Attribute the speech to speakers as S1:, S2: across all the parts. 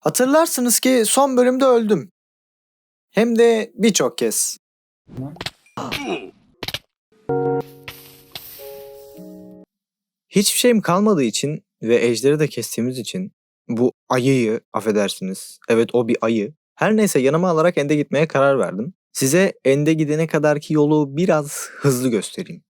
S1: Hatırlarsınız ki son bölümde öldüm. Hem de birçok kez. Hiçbir şeyim kalmadığı için ve ejderi de kestiğimiz için bu ayıyı affedersiniz. Evet o bir ayı. Her neyse yanıma alarak Ende gitmeye karar verdim. Size Ende gidene kadarki yolu biraz hızlı göstereyim.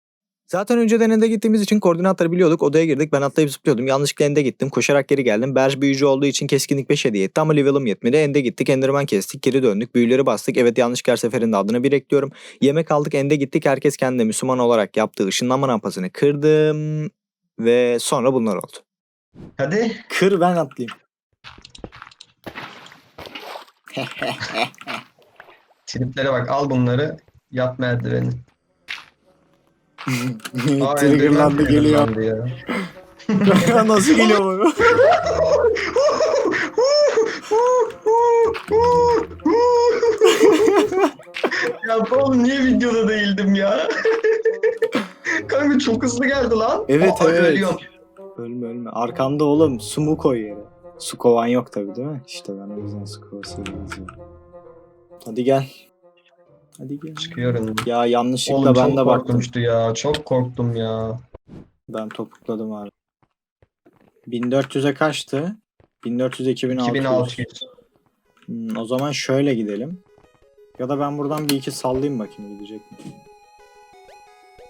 S1: Zaten önceden Ende gittiğimiz için koordinatları biliyorduk. Odaya girdik. Ben atlayıp zıplıyordum. Yanlışlıkla Ende gittim. Koşarak geri geldim. Berj büyücü olduğu için keskinlik 5 hediye etti ama level'ım yetmedi. Ende gittik. Enderman kestik. Geri döndük. Büyüleri bastık. Evet yanlış her seferinde adını bir ekliyorum. Yemek aldık. Ende gittik. Herkes kendi Müslüman olarak yaptığı ışınlanma rampasını kırdım. Ve sonra bunlar oldu.
S2: Hadi.
S1: Kır ben atlayayım.
S2: Triplere bak al bunları. Yap merdiveni.
S1: Triggerlandı geliyor. Nasıl geliyor bu?
S2: ya oğlum niye videoda değildim ya? Kanka çok hızlı geldi lan.
S1: Evet,
S2: Aa,
S1: evet.
S2: Ölüyorum.
S1: Ölme ölme. Arkamda oğlum su mu koy yere. Su kovan yok tabi değil mi? İşte ben o yüzden su kovasıyla geziyorum. Hadi gel. Hadi gel.
S2: Çıkıyorum.
S1: Ya yanlışlıkla
S2: Oğlum
S1: ben
S2: çok
S1: de baktım.
S2: korkmuştu ya. Çok korktum ya.
S1: Ben topukladım abi. 1400'e kaçtı? 1400 2600.
S2: 2600.
S1: Hmm, o zaman şöyle gidelim. Ya da ben buradan bir iki sallayayım bakayım gidecek mi?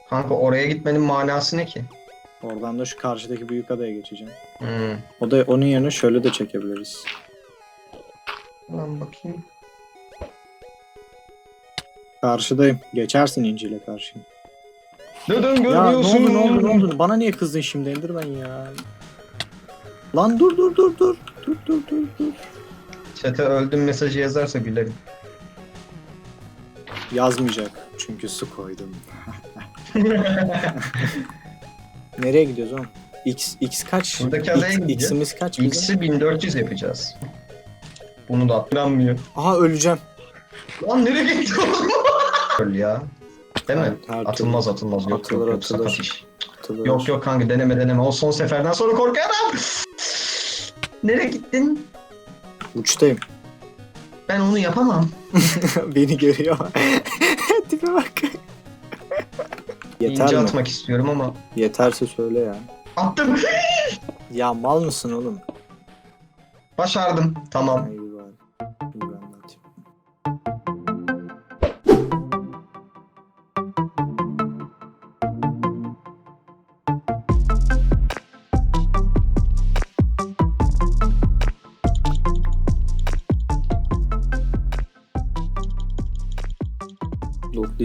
S2: Kanka oraya gitmenin manası ne ki?
S1: Oradan da şu karşıdaki büyük adaya geçeceğim.
S2: Hmm.
S1: O da onun yerine şöyle de çekebiliriz.
S2: Lan bakayım.
S1: Karşıdayım. Geçersin İnci'yle karşıya.
S2: Neden
S1: Ya ne
S2: görmüyorsun?
S1: oldu ne oldu ne oldu? Bana niye kızdın şimdi Enderman ya? Lan dur dur dur dur. Dur dur dur dur.
S2: Çete öldüm mesajı yazarsa gülerim.
S1: Yazmayacak. Çünkü su koydum. Nereye gidiyoruz oğlum? X, X kaç?
S2: Buradaki adaya
S1: X,
S2: gideceğiz.
S1: X'imiz kaç?
S2: X'i 1400 yapacağız. Bunu da atlanmıyor.
S1: Aha öleceğim.
S2: Lan nereye gitti oğlum? Öl ya. Değil mi?
S1: Her-
S2: atılmaz atılmaz. Yok
S1: Atılır,
S2: yok yok
S1: atılır.
S2: sakat iş.
S1: türlü
S2: Yok yok kanka deneme deneme. O son seferden sonra korkarım. Nereye gittin?
S1: Uçtayım.
S2: Ben onu yapamam.
S1: Beni görüyor. Tipe bak. Yeter
S2: İnce
S1: mi?
S2: atmak istiyorum ama.
S1: Yeterse söyle ya.
S2: Attım.
S1: Ya mal mısın oğlum?
S2: Başardım. Tamam.
S1: Ay,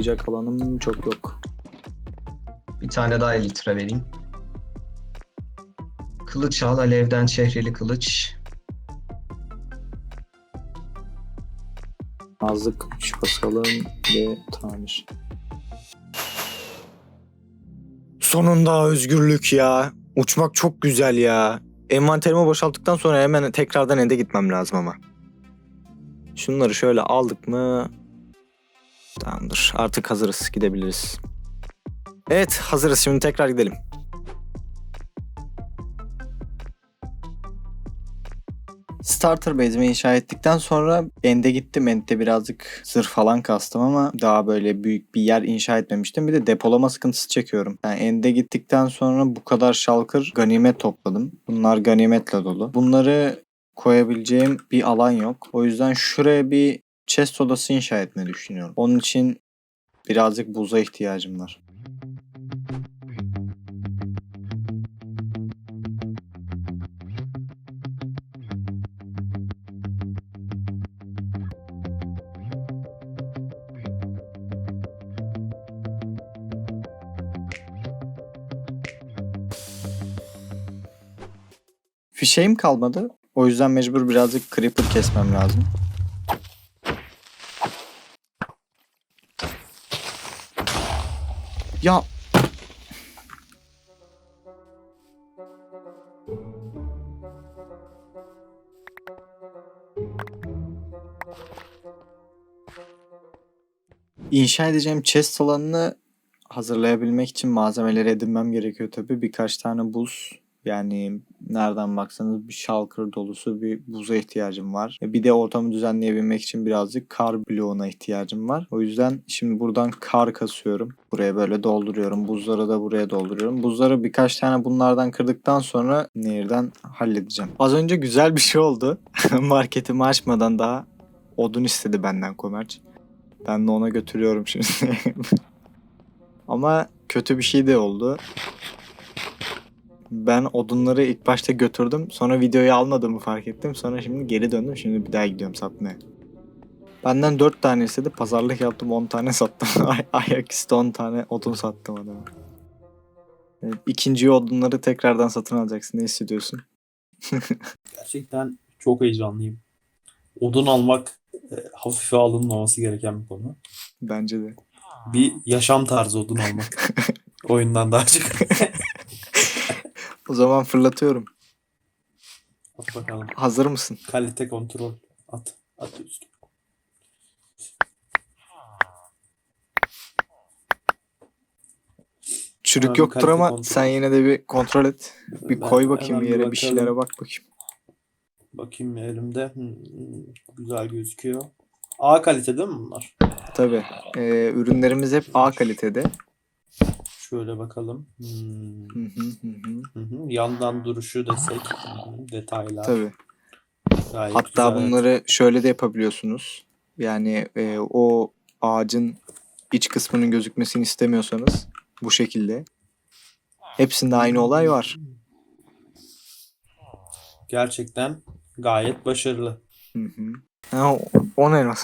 S1: Lootlayacak alanım çok yok.
S2: Bir tane daha litre vereyim. Kılıç al. Alevden çehreli kılıç.
S1: Nazlık üç basalım ve tamir. Sonunda özgürlük ya. Uçmak çok güzel ya. Envanterimi boşalttıktan sonra hemen tekrardan ende gitmem lazım ama. Şunları şöyle aldık mı? Tamamdır. Artık hazırız. Gidebiliriz. Evet hazırız. Şimdi tekrar gidelim. Starter base'imi inşa ettikten sonra End'e gittim. End'de birazcık zırh falan kastım ama daha böyle büyük bir yer inşa etmemiştim. Bir de depolama sıkıntısı çekiyorum. Yani End'e gittikten sonra bu kadar şalkır ganimet topladım. Bunlar ganimetle dolu. Bunları koyabileceğim bir alan yok. O yüzden şuraya bir chest odası inşa etmeyi düşünüyorum. Onun için birazcık buza ihtiyacım var. Fişeğim kalmadı. O yüzden mecbur birazcık creeper kesmem lazım. Ya İnşa edeceğim chest alanını hazırlayabilmek için malzemeleri edinmem gerekiyor tabii. Birkaç tane buz yani Nereden baksanız bir şalkır dolusu bir buza ihtiyacım var. E, Bir de ortamı düzenleyebilmek için birazcık kar bloğuna ihtiyacım var. O yüzden şimdi buradan kar kasıyorum. Buraya böyle dolduruyorum. Buzları da buraya dolduruyorum. Buzları birkaç tane bunlardan kırdıktan sonra nehirden halledeceğim. Az önce güzel bir şey oldu. Marketimi açmadan daha odun istedi benden komerç. Ben de ona götürüyorum şimdi. Ama kötü bir şey de oldu. Ben odunları ilk başta götürdüm. Sonra videoyu almadığımı fark ettim. Sonra şimdi geri döndüm. Şimdi bir daha gidiyorum satmaya. Benden 4 tane istedi. Pazarlık yaptım 10 tane sattım. Ay- Ayaküstü 10 tane odun sattım adama. Evet, ikinci odunları tekrardan satın alacaksın. Ne hissediyorsun?
S3: Gerçekten çok heyecanlıyım. Odun almak e, hafife alınmaması gereken bir konu.
S1: Bence de.
S3: Bir yaşam tarzı odun almak. Oyundan daha çok.
S1: O zaman fırlatıyorum.
S3: At bakalım.
S1: Hazır mısın?
S3: Kalite kontrol. At. At üstü.
S1: Çürük
S3: bir
S1: yoktur ama
S3: kontrol.
S1: sen yine de bir kontrol et. Bir
S3: Ben
S1: koy bakayım bir
S3: bir
S1: yere bir
S3: bakalım.
S1: şeylere bak bakayım.
S3: Bakayım elimde. Hmm, güzel gözüküyor. A kalite değil mi bunlar?
S1: Tabii. Ee, ürünlerimiz hep A kalitede.
S3: Şöyle bakalım. Hmm,
S1: Hı hı hı hı.
S3: hı. Yandan duruşu desek. Detaylar.
S1: Tabii.
S3: Gayet
S1: Hatta
S3: güzel, evet.
S1: bunları şöyle de yapabiliyorsunuz. Yani e, o ağacın iç kısmının gözükmesini istemiyorsanız bu şekilde. Hepsinde aynı olay var.
S3: Gerçekten gayet başarılı.
S1: Hı hı. Ha, o, o ne abi?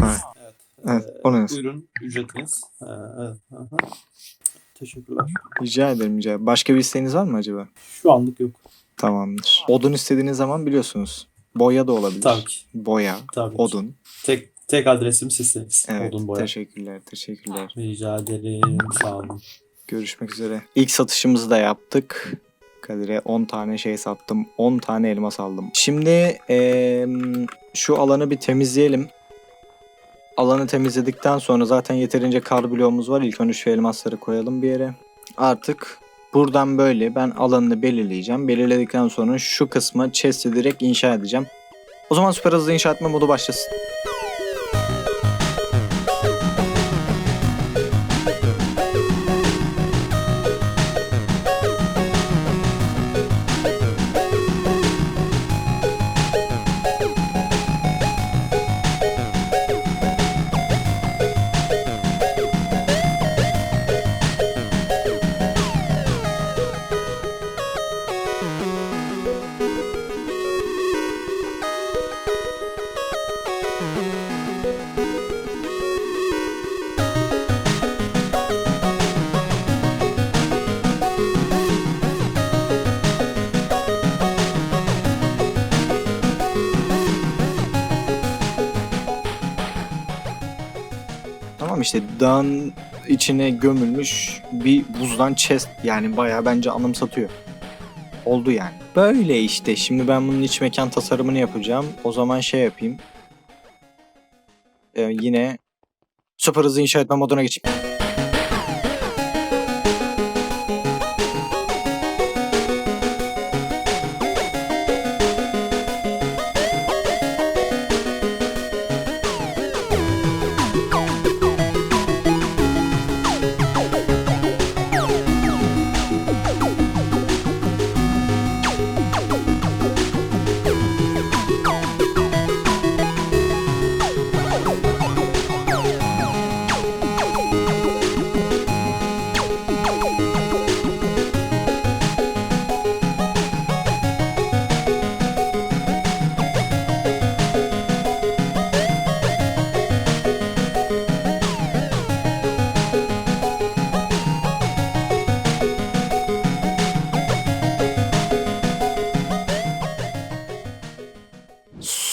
S3: Evet.
S1: Evet,
S3: Ee,
S1: o ne?
S3: Buyurun ücretiniz. Ee, evet. aha. Teşekkürler.
S1: Rica ederim rica ederim. Başka bir isteğiniz var mı acaba?
S3: Şu anlık yok.
S1: Tamamdır. Odun istediğiniz zaman biliyorsunuz. Boya da olabilir.
S3: Tabii ki.
S1: Boya,
S3: Tabii ki.
S1: odun.
S3: Tek tek adresim sizsiniz.
S1: Evet,
S3: Odun boya.
S1: teşekkürler, teşekkürler.
S3: Rica ederim. Sağ olun.
S1: Görüşmek üzere. İlk satışımızı da yaptık. Kadir'e 10 tane şey sattım. 10 tane elmas aldım. Şimdi eee, şu alanı bir temizleyelim. Alanı temizledikten sonra zaten yeterince kar bloğumuz var. İlk önce şu elmasları koyalım bir yere. Artık buradan böyle ben alanını belirleyeceğim. Belirledikten sonra şu kısmı chest'i direkt inşa edeceğim. O zaman süper hızlı inşa etme modu başlasın. Tamam işte dağın içine gömülmüş bir buzdan chest yani bayağı bence anımsatıyor. Oldu yani. Böyle işte şimdi ben bunun iç mekan tasarımını yapacağım. O zaman şey yapayım. Ee, yine süper hızlı inşa etme moduna geçeyim.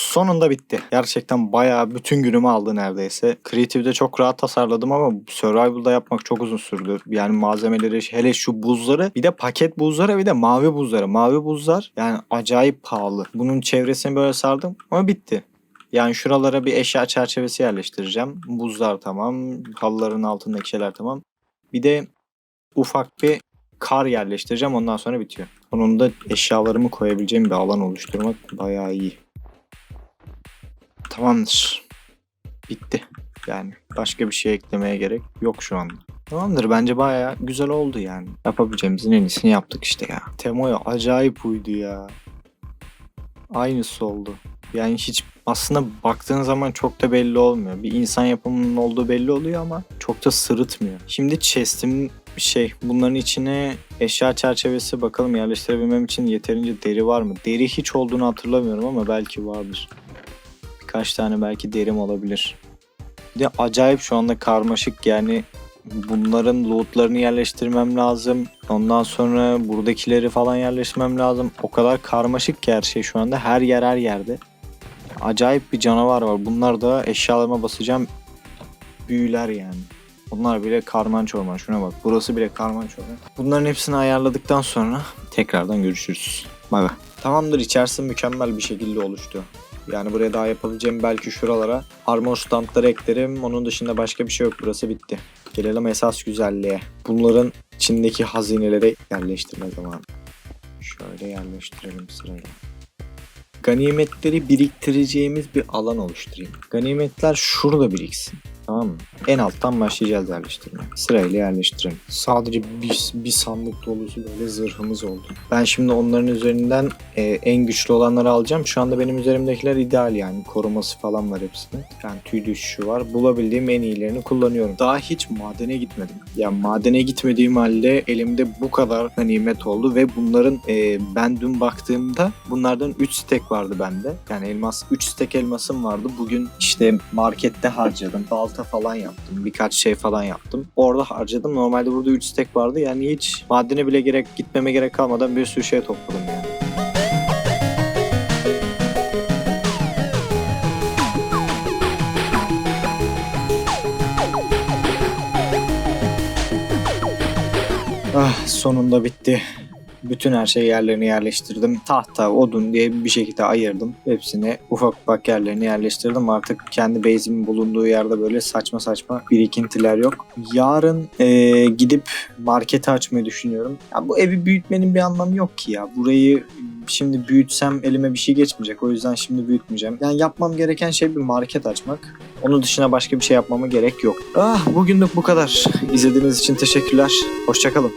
S1: Sonunda bitti. Gerçekten bayağı bütün günümü aldı neredeyse. Creative'de çok rahat tasarladım ama Survival'da yapmak çok uzun sürdü. Yani malzemeleri hele şu buzları bir de paket buzları bir de mavi buzları. Mavi buzlar yani acayip pahalı. Bunun çevresini böyle sardım ama bitti. Yani şuralara bir eşya çerçevesi yerleştireceğim. Buzlar tamam. Halıların altındaki şeyler tamam. Bir de ufak bir kar yerleştireceğim ondan sonra bitiyor. Sonunda eşyalarımı koyabileceğim bir alan oluşturmak bayağı iyi. Tamamdır. Bitti. Yani başka bir şey eklemeye gerek yok şu anda. Tamamdır bence bayağı güzel oldu yani. Yapabileceğimizin en iyisini yaptık işte ya. Temoya acayip uydu ya. Aynısı oldu. Yani hiç aslında baktığın zaman çok da belli olmuyor. Bir insan yapımının olduğu belli oluyor ama çok da sırıtmıyor. Şimdi chest'im şey bunların içine eşya çerçevesi bakalım yerleştirebilmem için yeterince deri var mı? Deri hiç olduğunu hatırlamıyorum ama belki vardır. Birkaç tane belki derim olabilir. Bir de acayip şu anda karmaşık yani bunların lootlarını yerleştirmem lazım. Ondan sonra buradakileri falan yerleştirmem lazım. O kadar karmaşık ki her şey şu anda. Her yer her yerde. Acayip bir canavar var. Bunlar da eşyalarıma basacağım büyüler yani. Bunlar bile karman çorman. Şuna bak. Burası bile karman çorman. Bunların hepsini ayarladıktan sonra tekrardan görüşürüz. Bay bay. Tamamdır içerisi mükemmel bir şekilde oluştu. Yani buraya daha yapabileceğim belki şuralara armor standları eklerim. Onun dışında başka bir şey yok. Burası bitti. Gelelim esas güzelliğe. Bunların içindeki hazineleri yerleştirme zamanı. Şöyle yerleştirelim sırayla. Ganimetleri biriktireceğimiz bir alan oluşturayım. Ganimetler şurada biriksin. Tamam mı? En alttan başlayacağız yerleştirmeye. Sırayla yerleştirelim. Sadece bir, bir sandık dolusu böyle zırhımız oldu. Ben şimdi onların üzerinden e, en güçlü olanları alacağım. Şu anda benim üzerimdekiler ideal yani. Koruması falan var hepsinin. Yani tüy düşüşü var. Bulabildiğim en iyilerini kullanıyorum. Daha hiç madene gitmedim. Ya madene gitmediğim halde elimde bu kadar ganimet oldu ve bunların e, ben dün baktığımda bunlardan 3 stek vardı bende. Yani elmas 3 stek elmasım vardı. Bugün işte markette harcadım. Balta falan yaptım. Birkaç şey falan yaptım. Orada harcadım. Normalde burada 3 stek vardı. Yani hiç madene bile gerek gitmeme gerek kalmadan bir sürü şey topladım yani. Ah sonunda bitti. Bütün her şey yerlerini yerleştirdim. Tahta, odun diye bir şekilde ayırdım. Hepsini ufak ufak yerlerini yerleştirdim. Artık kendi base'imin bulunduğu yerde böyle saçma saçma birikintiler yok. Yarın eee, gidip marketi açmayı düşünüyorum. Ya bu evi büyütmenin bir anlamı yok ki ya. Burayı şimdi büyütsem elime bir şey geçmeyecek. O yüzden şimdi büyütmeyeceğim. Yani yapmam gereken şey bir market açmak. Onun dışına başka bir şey yapmama gerek yok. Ah bugünlük bu kadar. İzlediğiniz için teşekkürler. Hoşçakalın.